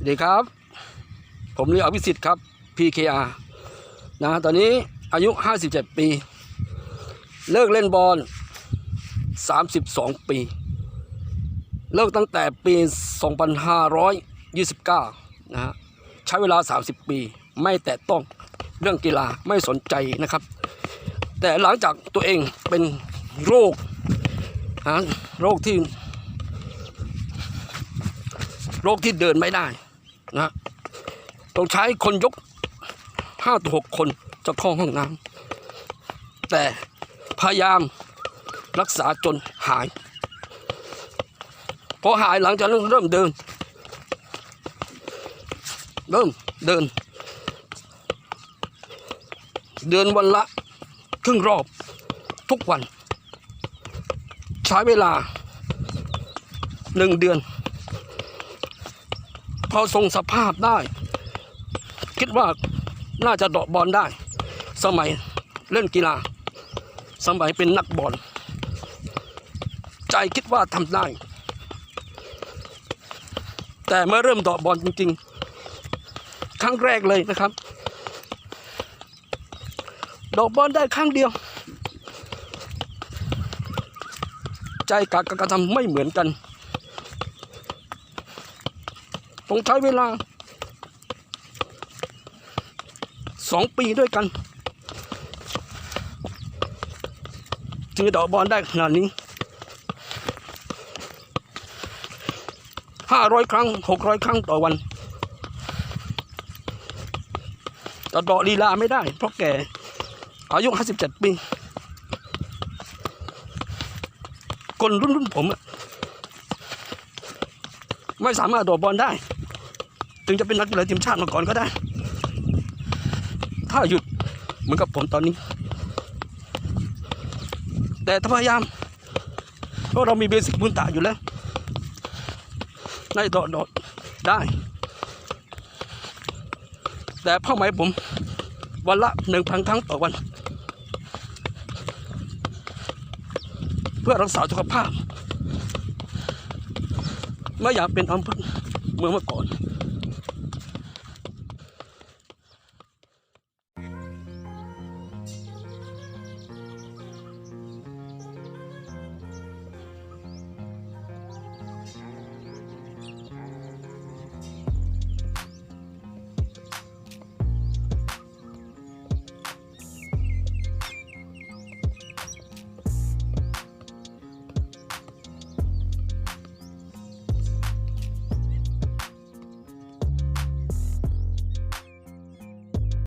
สวัสดีครับ ผมเรียกอภิสิทธิ์ครับ PKR นะตอนนี้อายุ 57 ปี เลิกเล่นบอล 32 ปี เลิกตั้งแต่ปี 2529 นะฮะใช้เวลา 30 ปี ไม่แตะต้องเรื่องกีฬาไม่สนใจนะครับ แต่หลังจากตัวเองเป็นโรคนะโรคที่โรคที่เดินไม่ได้ นะต้องใช้คนยกห้าถึงหกคนจะเข้าห้องน้ำแต่พยายามรักษาจนหาย พอหายหลังจากนั้นเริ่มเดิน เริ่มเดิน เดินวันละครึ่งรอบทุกวัน ใช้เวลาหนึ่งเดือน พอทรงสภาพได้ คิดว่าน่าจะเดาะบอลได้ สมัยเล่นกีฬา สมัยเป็นนักบอล ใจคิดว่าทำได้ แต่เมื่อเริ่มเดาะบอลจริง ๆ ครั้งแรกเลยนะครับเดาะบอลได้ครั้งเดียว ใจกับการกระทำไม่เหมือนกัน ต้องใช้เวลาสองปีด้วยกัน จึงจะเดอกบอลได้ขนาดนี้ห้าร้อยครั้งหกร้อยครั้งต่อวันแต่เดาะลีลาไม่ได้ เพราะแก่อายุห้าสิบเจ็ดปีคนรุ่นรุ่นผม ไม่สามารถโดดบอลได้ ถึงจะเป็นนักกีฬาทีมชาติมาก่อนก็ได้ ถ้าหยุดเหมือนกับผมตอนนี้ แต่ถ้าพยายาม เพราะเรามีเบสิกพื้นฐานอยู่แล้วในโดดโดดได้ แต่เป้าหมายผม วันละหนึ่งพันครั้งต่อวัน เพื่อรักษาสุขภาพ ไม่อยากเป็นอัมพฤกษ์เมื่อเมื่อก่อน